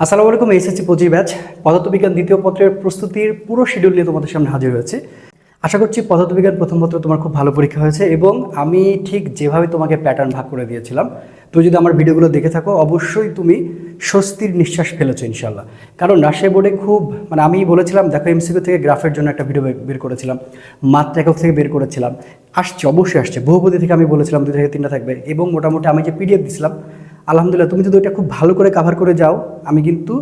আসসালামু আলাইকুম, SSC পঁচি batch, পদার্থবিজ্ঞান দ্বিতীয় পত্রের প্রস্তুতির পুরো শিডিউল নিয়ে তোমাদের সামনে হাজির হয়েছে। আশা করছি পদার্থবিজ্ঞান প্রথম পত্র তোমার খুব ভালো পরীক্ষা হয়েছে এবং আমি ঠিক যেভাবে তোমাকে প্যাটার্ন ভাগ করে দিয়েছিলাম, তুমি যদি আমার ভিডিওগুলো দেখে থাকো, অবশ্যই তুমি স্বস্তির নিঃশ্বাস ফেলেছো ইনশাল্লাহ কারণ রাজশাহী বোর্ডে খুব মানে আমি বলেছিলাম, দেখো এমসিকিউ থেকে গ্রাফের জন্য একটা ভিডিও বের- বের করেছিলাম মাত্রা একক থেকে বের করেছিলাম। আসছে, অবশ্যই আসছে বহুপতি থেকে আমি বলেছিলাম, দুই থেকে তিনটা থাকবে এবং মোটামুটি আমি যে পিডিএফ দিছিলাম আলহামদুলিল্লাহ, তুমি যদি ওইটা খুব ভালো করে কাভার করে যাও, আমি কিন্তু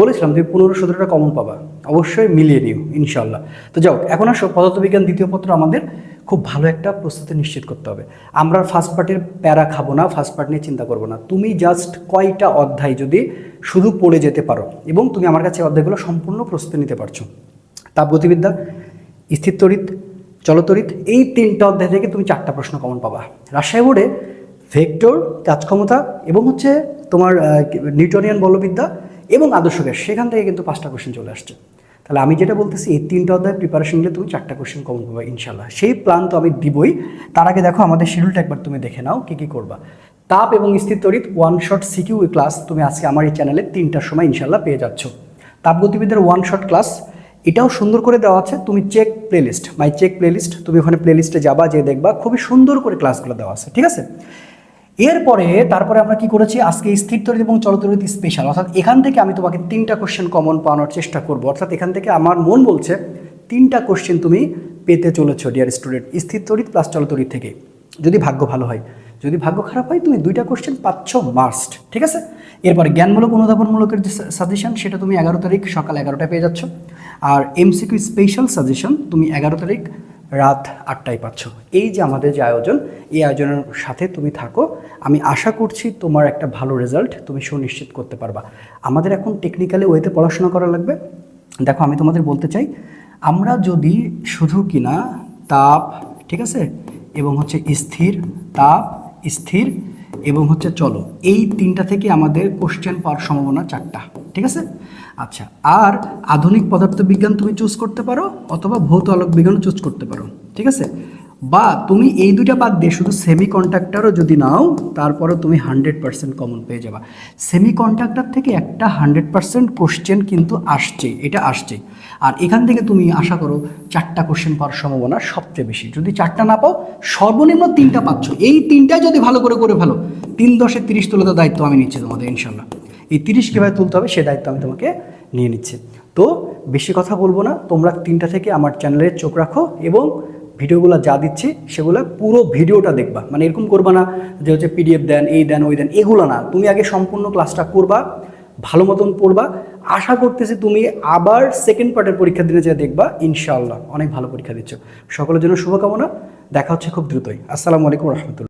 বলেছিলাম তুমি পনেরো সতেরোটা কমন পাবা। অবশ্যই মিলিয়ে নিও ইনশাল্লাহ তো যাও এখন আসো, পদার্থবিজ্ঞান দ্বিতীয় পত্র আমাদের খুব ভালো একটা প্রস্তুতি নিশ্চিত করতে হবে। আমরা ফার্স্ট পার্টের প্যারা খাব না ফার্স্ট পার্ট নিয়ে চিন্তা করব না। তুমি জাস্ট কয়টা অধ্যায় যদি শুধু পড়ে যেতে পারো, এবং তুমি আমার কাছে অধ্যায়গুলো সম্পূর্ণ প্রস্তুতি নিতে পারছ। তাপগতিবিদ্যা স্থিরতরিত চলতরিত, এই তিনটা অধ্যায় থেকে তুমি চারটা প্রশ্ন কমন পাবা। রাজশাহী বোর্ডে ভেক্টর, কাজক্ষমতা এবং হচ্ছে তোমার নিউটনিয়ান বলবিদ্যা এবং আদর্শ গ্যাস সেখান থেকে কিন্তু পাঁচটা কোশ্চেন চলে আসছে। তাহলে আমি যেটা বলতেছি, এই তিনটা অধ্যায় প্রিপারেশন নিলে তুমি চারটা কোশ্চেন কমন পাবা ইনশাল্লাহ সেই প্ল্যান তো আমি দিবই। তার আগে দেখো, আমাদের শিডিউলটা একবার তুমি দেখে নাও, কী কী করবা। তাপ এবং স্থির তড়িৎ ওয়ান শট সিকিউ ক্লাস তুমি আজকে আমার এই চ্যানেলে তিনটার সময় ইনশাল্লাহ পেয়ে যাচ্ছ। তাপগতিবিদ্যার ওয়ান শট ক্লাস এটাও সুন্দর করে দেওয়া আছে, তুমি check playlist my check playlist তুমি ওখানে প্লেলিস্টে যাবা যে দেখবা, খুবই সুন্দর করে ক্লাসগুলো দেওয়া আছে, ঠিক আছে? এরপরে তারপরে আমরা কি করেছি? আজকে স্থির তরিত এবং চলতরিত স্পেশাল অর্থাৎ এখান থেকে আমি তোমাকে তিনটা কোশ্চেন কমন পাওয়ানোর চেষ্টা করব। অর্থাৎ এখান থেকে আমার মন বলছে, তিনটা কোশ্চেন তুমি পেতে চলেছো ডিয়ার স্টুডেন্ট স্থির তরিত প্লাস চলতরিত থেকে। যদি ভাগ্য ভালো হয়, যদি ভাগ্য খারাপ হয়, তুমি দুইটা কোশ্চেন পাচ্ছ মাস্ট ঠিক আছে? এরপরে জ্ঞানমূলক অনুধাবনমূলকের যে সাজেশন সেটা তুমি এগারো তারিখ সকাল এগারোটায় পেয়ে যাচ্ছ। আর এমসিকিউ স্পেশাল সাজেশন তুমি এগারো তারিখ রাত আটটায় পাচ্ছ। এই যে আমাদের যে আয়োজন, এই আয়োজনের সাথে তুমি থাকো। আমি আশা করছি তোমার একটা ভালো রেজাল্ট তুমি সুনিশ্চিত করতে পারবা। আমাদের এখন টেকনিক্যালি ওয়েতে পড়াশোনা করা লাগবে। দেখো, আমি তোমাদের বলতে চাই, আমরা যদি শুধু কিনা তাপ, ঠিক আছে, এবং হচ্ছে স্থির, তাপ, স্থির, এবং হচ্ছে চলো, এই তিনটা থেকে আমাদের কোশ্চেন পাওয়ার সম্ভাবনা চারটা, ঠিক আছে? আচ্ছা আর আধুনিক পদার্থবিজ্ঞান তুমি চুজ করতে পারো অথবা ভৌত আলোক বিজ্ঞানও চুজ করতে পারো, ঠিক আছে? বা তুমি এই দুইটা বাদ দিয়ে শুধু সেমি কন্ডাক্টরও যদি নাও, তারপরেও তুমি হান্ড্রেড পার্সেন্ট কমন পেয়ে যাবা। সেমি কন্ডাক্টর থেকে একটা হান্ড্রেড পার্সেন্ট কোশ্চেন কিন্তু আসছে, এটা আসছে। আর এখান থেকে তুমি আশা করো চারটা কোশ্চেন পাওয়ার সম্ভাবনা সবচেয়ে বেশি। যদি চারটা না পাও, সর্বনিম্ন তিনটা পাচ্ছ। এই তিনটাই যদি ভালো করে করে ভালো তিন দশে তিরিশ তুলে দায়িত্ব আমি নিচ্ছি তোমাদের ইনশাল্লাহ এই তিরিশ কীভাবে তুলতে হবে, সে দায়িত্ব আমি তোমাকে নিয়ে নিচ্ছি। তো বেশি কথা বলব না, তোমরা তিনটা থেকে আমার চ্যানেলে চোখ রাখো এবং ভিডিওগুলো যা দিচ্ছি সেগুলো পুরো ভিডিওটা দেখবা। মানে এরকম করবা না যে হচ্ছে পিডিএফ দেন, এই দেন, ওই দেন, এগুলো না। তুমি আগে সম্পূর্ণ ক্লাসটা করবা, ভালো মতন পড়বা। আশা করতেছি তুমি আবার সেকেন্ড পার্টের পরীক্ষা দিনে যা দেখবা, ইনশাআল্লাহ। অনেক ভালো পরীক্ষা দিচ্ছ। সকলের জন্য শুভকামনা। দেখা হচ্ছে খুব দ্রুতই। আসসালামু আলাইকুম রহমতুল্লাহ।